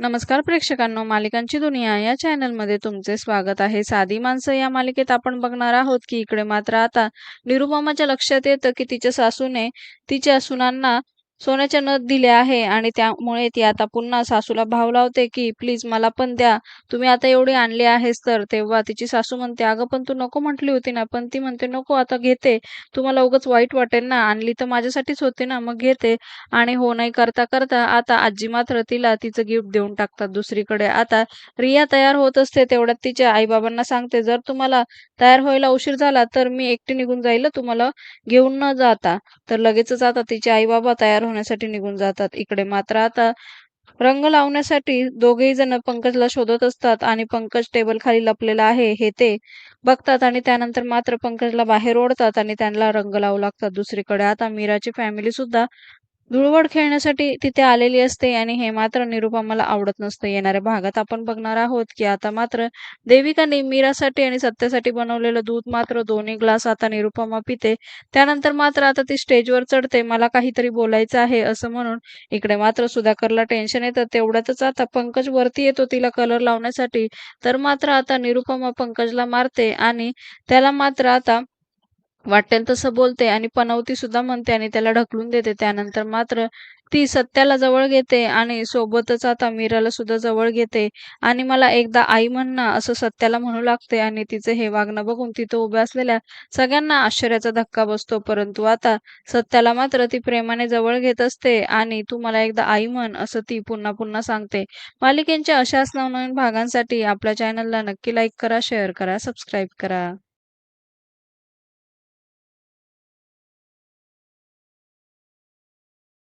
नमस्कार प्रेक्षकांनो मालिकांची दुनिया या चॅनलमध्ये तुमचे स्वागत आहे. साधी माणसं या मालिकेत आपण बघणार आहोत की इकडे मात्र आता निरुपमाच्या लक्षात येतं की तिच्या सासूने तिच्या सुनांना सोन्याच्या नथ दिल्या आहे आणि त्यामुळे ती आता पुन्हा सासूला भाव लावते की प्लीज मला पण द्या. तुम्ही आता एवढी आणली आहेस तर. तेव्हा तिची सासू म्हणते अगं पण तू नको म्हटली होती ना. पण ती म्हणते नको आता घेते. तुम्हाला उगाच वाईट वाटेल ना. आणली तर माझ्यासाठीच होती ना. मग घेते. आणि हो नाही करता करता आता आजी मात्र तिला तिचं गिफ्ट देऊन टाकतात दुसरीकडे. आता रिया तयार होत असते तेवढ्यात तिच्या आईबाबांना सांगते जर तुम्हाला तयार व्हायला उशीर झाला तर मी एकटी निघून जाईल. तुम्हाला घेऊन न जाता. तर लगेचच आता तिचे आई बाबा तयार होण्यासाठी निघून जातात. इकडे मात्र आता रंग लावण्यासाठी दोघेही जण पंकजला शोधत असतात आणि पंकज टेबल खाली लपलेला आहे. हे ते बघतात आणि त्यानंतर मात्र पंकजला बाहेर ओढतात आणि त्यांना रंग लावू लागतात. दुसरीकडे आता मीराची फॅमिली सुद्धा धुळवड खेळण्यासाठी तिथे आलेली असते आणि हे मात्र निरुपमाला आवडत नसतं. येणाऱ्या भागात आपण बघणार आहोत की आता मात्र देविकाने मीरासाठी आणि सत्यासाठी बनवलेलं दूध मात्र दोन्ही ग्लास आता निरुपमा पिते. त्यानंतर मात्र आता ती स्टेजवर चढते. मला काहीतरी बोलायचं आहे असं म्हणून इकडे मात्र सुधाकरला टेन्शन येतं. तेवढ्यातच आता पंकज वरती येतो तिला कलर लावण्यासाठी. तर मात्र आता निरुपमा पंकजला मारते आणि त्याला मात्र आता वाटेल तसं बोलते आणि पनवती सुद्धा म्हणते आणि त्याला ढकलून देते. त्यानंतर मात्र ती सत्याला जवळ घेते आणि सोबतच आता मीराला सुद्धा जवळ घेते. आणि मला एकदा आई म्हण असं सत्याला म्हणू लागते आणि तिचे हे वागणं बघून तिथं उभ्या असलेल्या सगळ्यांना आश्चर्याचा धक्का बसतो. परंतु आता सत्याला मात्र ती प्रेमाने जवळ घेत असते आणि तू मला एकदा आई म्हण असं ती पुन्हा पुन्हा सांगते. मालिकेंच्या अशाच नवनवीन भागांसाठी आपल्या चॅनलला नक्की लाईक करा शेअर करा सबस्क्राईब करा.